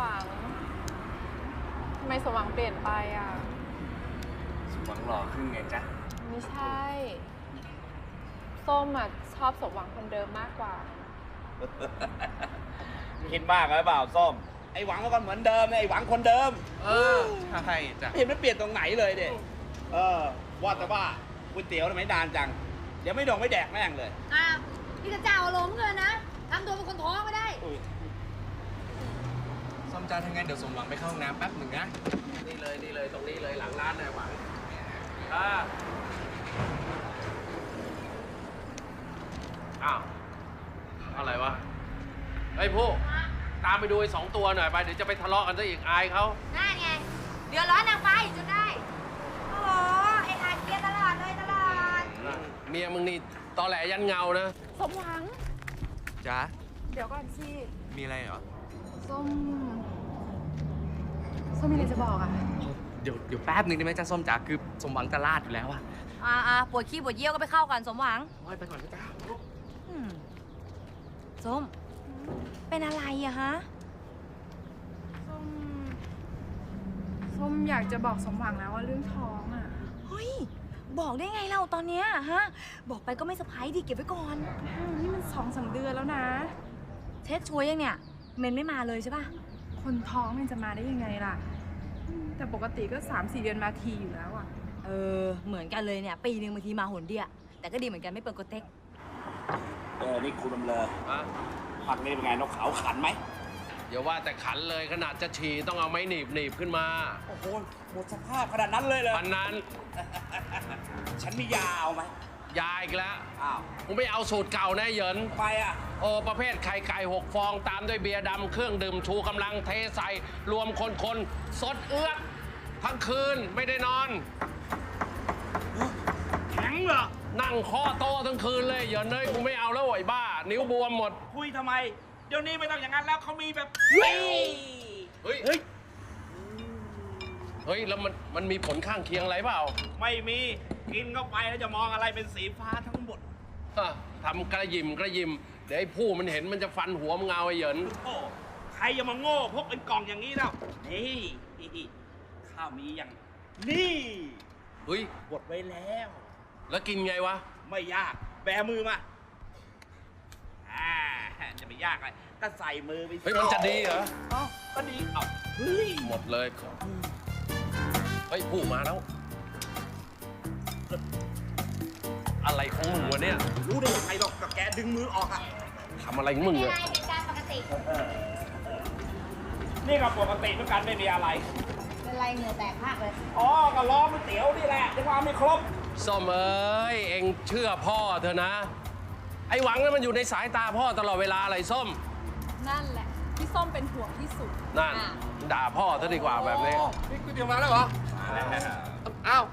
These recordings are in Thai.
หวังทำไมสมหวังเปลี่ยนไปอะ สมหวังหล่อขึ้นไงจ๊ะ ไม่ใช่ ส้มอะชอบสมหวังคนเดิมมากกว่า คิดมากหรือเปล่าส้ม ไอ้หวังก็เหมือนเดิมไอ้หวังคนเดิม เออ ใช่จ้ะไม่เห็นมันเปลี่ยนตรงไหนเลยเด็เออ ว่าแต่ว่าก๋วยเตี๋ยวทำไมนานจัง เดี๋ยวไม่ดองไม่แดกแม่งเลยอ้าวนี่กระเจ้าอารมณ์เกินนะทำตัวเป็นคนท้องไม่ได้ อุ้ยส้มจานทางไงนเดี๋ยวสมหวังไปเข้าห้องน้ำแป๊บหนึ่งนะ นี่เลยนี่เลยตรงนี้เลยหลังร้านนายหวังอ่าอ้าว อะไรวะไอ้ยผู้ตามไปดูไอ้สองตัวหน่อยไป เดี๋ยวจะไปทะเลาะกันซะอีกอายเขา นั่นไง เดือดร้อนนางฟ้าอีกจนได้ โอ้โหไอ้อาเกียร์ตลอดเลยตลอด เมียมึงนี่ตอแหลยันเงานะ สมหวัง จ้าเดี๋ยวก่อนสิ มีอะไรเหรอ ส้มส้มมีอะไรจะบอกอะเดี๋ยวเดี๋ยวแป๊บหนึ่งได้ไหมจ้าส้มจ๋าคือสมหวังจะลาดอยู่แล้วอะอ่าอ่าปวดขี้ปวดเยี่ยวก็ไปเข้ากันสมหวังโอ้ยไปก่อนนะจ้าอืมส้ม เป็นอะไรอะฮะ ส้มส้มอยากจะบอกสมหวังแล้วว่าเรื่องท้องอะ เฮ้ย บอกได้ไงเราตอนเนี้ยฮะ บอกไปก็ไม่เซอร์ไพรส์ดิเก็บไว้ก่อนอืมนี่มันสองสามเดือนแล้วนะ เช็ดชัวร์ยังเนี่ย เมนไม่มาเลยใช่ป่ะคนท้องมันจะมาได้ยังไงล่ะอืมแต่ปกติก็สามสี่เดือนมาทีอยู่แล้วอะ เออ เหมือนกันเลยเนี่ย ปีหนึ่งบางทีมาหนเดียวแต่ก็ดีเหมือนกันไม่เปิดโกเต็ก เออ นี่คุณดำเลออะผักนี่เป็นไงนกเขาขันไหมอย่าว่าแต่ขันเลยขนาดจะฉี่ต้องเอาไม้หนีบหนีบขึ้นมา โอ้โห หมดสภาพขนาดนั้นเลยเลยวันนั้น ฉันมียาเอาไหมยายอีกแล้ว อ้าว ผมไม่เอาสูตรเก่านะเหยิน ไปอะ โอประเภทไข่ไก่หกฟองตามด้วยเบียร์ดำเครื่องดื่มชูกำลังเทใส่รวมคนคนๆสดเอื้อกทั้งคืนไม่ได้นอน แข็งเหรอ นั่งเคอโตะทั้งคืนเลยเหยินเอ้ยกูไม่เอาแล้วไอ้บ้า นิ้วบวมหมด คุยทำไม เดี๋ยวนี้ไม่ต้องอย่างนั้นแล้วเขามีแบบเฮ้ยเฮ้ย เฮ้ย เฮ้ย แล้วมันมันมีผลข้างเคียงอะไรเปล่าไม่มีกินเข้าไปแล้วจะมองอะไรเป็นสีฟ้าทั้งหมด ฮะทำกระยิมกระยิมเดี๋ยวไอ้ผู้มันเห็นมันจะฟันหัวมึงเอาไอ้เหยินโอ้ใครจะมาโง่พกเป็นกล่องอย่างนี้แล้วนี่ข้าวมีอย่างนี่เฮ้ยบดไว้แล้ว แล้วกินไงวะ ไม่ยาก แบมือมาอ่าจะไม่ยากอะไรก็ใส่มือไปสิเฮ้ยมันจะดีเหรอเอ้าก็ดีเอ้าเฮ้ยหมดเลยเฮ้ยผู้มาแล้ว อะไรของมึงวะเนี่ย รู้ได้ยังไงหรอกก็แกดึงมือออกอะทำอะไรของมึงไม่อะได้เหตุการณ์ปกตินี่ก็ปกติเหมือนกันไม่มีอะไร เป็นไรเหงื่อแตกมากเลย อ๋อก็ล้อก๋วยเตี๋ยวนี่แหละยังว่าไม่ครบส้มเอ้ยเอ็งเชื่อพ่อเถอะนะ ไอ้หวังนั้นมันอยู่ในสายตาพ่อตลอดเวลาอะไรส้ม นั่นแหละที่ส้มเป็นห่วงที่สุดนั่นด่าพ่อเถอะดีกว่าแบบนี้นี่ก๋วยเตี๋ยวมาแล้วเหรออ้าว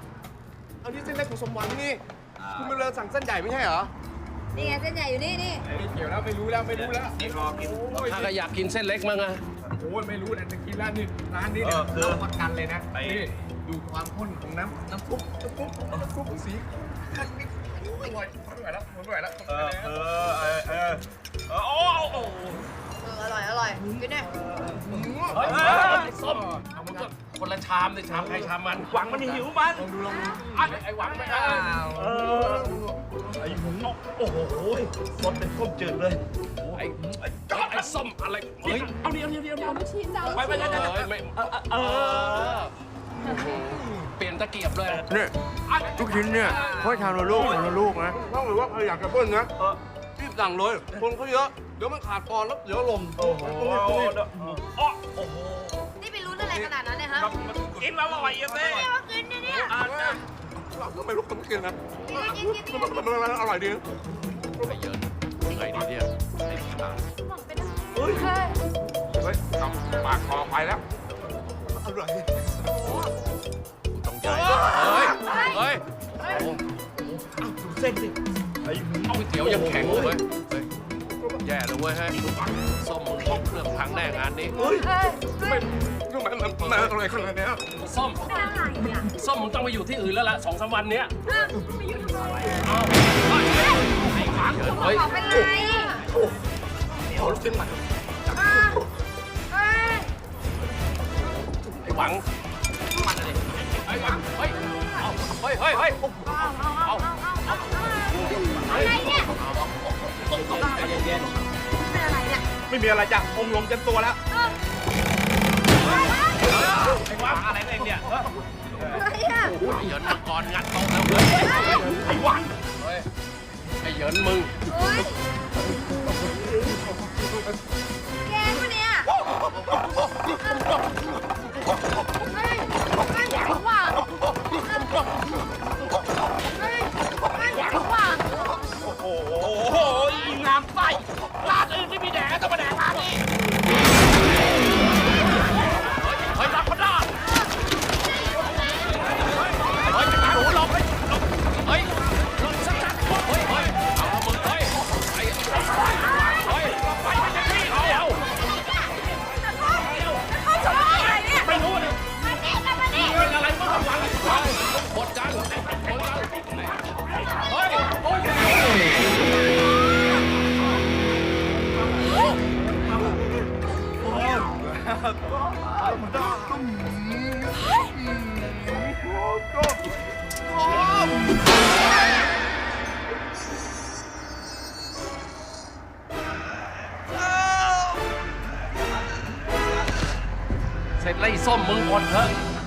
เอาที่เส้นเล็กของสมหวังนี่ คุณไม่เลยสั่งเส้นใหญ่ไม่ใช่เหรอ นี่ไงเส้นใหญ่อยู่นี่นี่ไม่เกี่ยวแล้วไม่รู้แล้วไม่รู้แล้วนี่รอกินโอ้ยถ้าก็อยากกินเส้นเล็กมั้งอะโอ้ยไม่รู้นะจะกินร้านนี้ร้านนี้เนี่ยเออคือรับประกันเลยนะนี่ดูความข้นของน้ำน้ำซุปน้ำซุปน้ำซุปของสีอร่อยอร่อยแล้วอร่อยแล้วเออเออเออเออออโอ้โอ้เอร่อยอร่อยกินเนี่ยเฮ้ยส้มเอามึงก็ คนละชามเลยชามใครชามมัน หวังมันหิวมันลองดูลองดูไอ้ไอ้หวังไม่เอาเออไอ้หมูโอ้โหสดเป็นต้มจืดเลยไอ้ไอ้ไอ้ส้มอะไรเฮ้ยเอาเดียวเดียวเดียวเดียวไม่ชี้จะเอาไปไปไปไปเฮ้ยไม่เออเปลี่ยนตะเกียบเลยเนี่ยทุกชิ้นเนี่ยค่อยทำละลูกทำละลูกนะต้องหรือว่าใครอยากจะเบิ้ลนะรีบสั่งเลย คนเขาเยอะเดี๋ยวมันขาดตอนแล้วเดี๋ยวลมโอ้โหอ๋อโอ้โหนี่ไปลุ้นอะไรขนาดนั้นเนี่ยฮะ กินแล้วอร่อยอะเต้ไม่ว่ากินเนี่ยเนี่ยอ่าจ้ะเราก็ไม่รู้ต้องกินนะกินกินกินมันมันมันอร่อยดีไอ้เยินไงดีเนี่ยไอ้ขนาดเฮ้ยเฮ้ยเฮ้ยทำปากคอไปแล้วอร่อยต้องใจเฮ้ยเฮ้ยดูเส้นสิไอ้หมูก๋วยเตี๋ยวยังแข็งเลยเว้ยเฮ้ย แย่เลยเว้ยเฮ้ยส้มมึงต้องเครื่องพังแน่งานนี้เฮ้ยเฮ้ยไม่ทำไมมันมันอร่อยขนาดเนี้ยส้มเป็นอะไรอะส้มมึงต้องไปอยู่ที่อื่นแล้วล่ะสองสามวันเนี้ยเฮ้ยบอกเป็นไรเดี๋ยวลูกชิ้นใหม่อะเฮ้ยหวังมันเลยเฮ้ยเฮ้ยเอาเฮ้ยเฮ้ยเฮ้ย เย็นเป็นอะไรเนี่ยๆ ไม่มีอะไรจ้ะ องค์ลงเต็มตัวแล้วเออไอ้หวังอะไรเองเนี่ยเอออะไรอะไอ้เหยินมังกรงัดโต๊ะแล้วเว้ยไอ้หวังเฮ้ยไอ้เหยินมึง โอ๊ยแกงปะเนี่ยเเสร็จแล้วไอ้ส้มมึงอดเถอะ